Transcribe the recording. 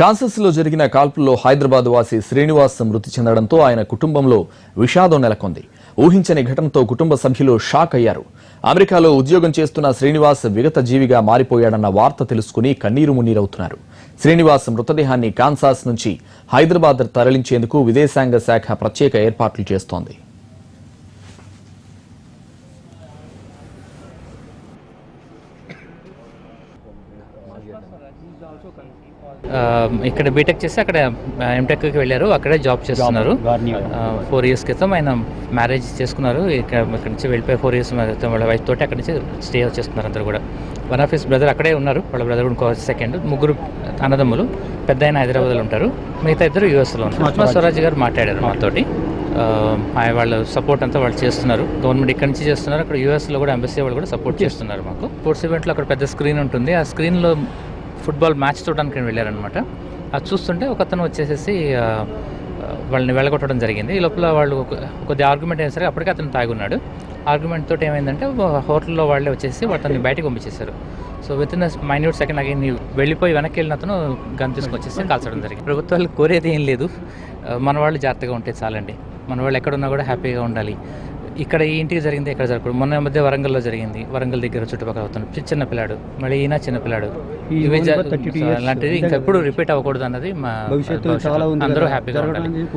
కాన్సస్లో జరిగిన కాల్పుల్లో హైదరాబాద్ వాసి శ్రీనివాస్ మృతి చెందడంతో ఆయన కుటుంబంలో విషాదం నెలకొంది. ఊహించని ఘటనతో కుటుంబ సభ్యులు షాక్ అయ్యారు. అమెరికాలో ఉద్యోగం చేస్తున్న శ్రీనివాస్ విగత జీవిగా మారిపోయాడన్న వార్త తెలుసుకుని కన్నీరు మున్నీరవుతున్నారు. శ్రీనివాస్ మృతదేహాన్ని కాన్సాస్ నుంచి హైదరాబాద్ తరలించేందుకు విదేశాంగ శాఖ ప్రత్యేక ఏర్పాట్లు చేస్తోంది. ఇక్కడ బీటెక్ చేసి అక్కడ ఎంటెక్కి వెళ్ళారు. అక్కడే జాబ్ చేస్తున్నారు. ఫోర్ ఇయర్స్ క్రితం ఆయన మ్యారేజ్ చేసుకున్నారు. ఇక్కడ ఇక్కడ నుంచి వెళ్ళిపోయి ఫోర్ ఇయర్స్ వాళ్ళ వైఫ్ తోటి అక్కడి నుంచి స్టే చేస్తున్నారు అందరు కూడా. వన్ ఆఫ్ హిస్ బ్రదర్ అక్కడే ఉన్నారు. వాళ్ళ బ్రదర్ ఇంకో సెకండ్ ముగ్గురు అన్నదమ్ములు. పెద్ద ఆయన హైదరాబాద్లో ఉంటారు. మిగతా ఇద్దరు యూఎస్లో ఉన్నారు సుష్మా స్వరాజ్. గారు మాట్లాడారు మాతోటి. ఆయన వాళ్ళ సపోర్ట్ అంతా వాళ్ళు చేస్తున్నారు. గవర్నమెంట్ ఇక్కడ నుంచి చేస్తున్నారు. అక్కడ యూఎస్లో కూడా ఎంబసీ వాళ్ళు కూడా సపోర్ట్ చేస్తున్నారు మాకు. స్పోర్ట్స్ ఈవెంట్లో అక్కడ పెద్ద స్క్రీన్ ఉంటుంది. ఆ స్క్రీన్లో ఫుట్బాల్ మ్యాచ్ చూడడానికి వెళ్ళారనమాట అది చూస్తుంటే ఒక అతను వచ్చేసేసి వాళ్ళని వెళ్ళగొట్టడం జరిగింది. ఈ లోపల వాళ్ళు కొద్దిగా కొద్ది ఆర్గ్యుమెంట్ అయినా సరే అప్పటికే అతను తాగున్నాడు. ఆర్గ్యుమెంట్ తోటి ఏమైందంటే హోటల్లో వాళ్ళే వచ్చేసి అతన్ని బయటకు పంపించేశారు. So within minute second again వెళ్ళిపోయి వెనక్కి వెళ్ళిన అతను గన్ తీసుకొచ్చేసి కాల్చడం జరిగింది. ప్రభుత్వాలు కోరేది ఏం లేదు. మన వాళ్ళు జాగ్రత్తగా ఉంటే చాలండి. మన వాళ్ళు ఎక్కడున్నా కూడా హ్యాపీగా ఉండాలి. ఇక్కడ ఈ ఇంటికి జరిగింది ఇక్కడ జరగకూడదు. మొన్న మధ్య వరంగల్లో జరిగింది. వరంగల్ దగ్గర చుట్టుపక్కల అవుతాను చిన్న పిల్లాడు. మళ్ళీ ఈయన చిన్న పిల్లాడు. ఇవి జ- ఊరిలో 32 సో years అలాంటిది ఇంకా ఎప్పుడు రిపీట్ అవ్వకూడదు అన్నది మా భవిష్యత్తు చాలా ఉంది అందరూ హ్యాపీగా ఉండాలి.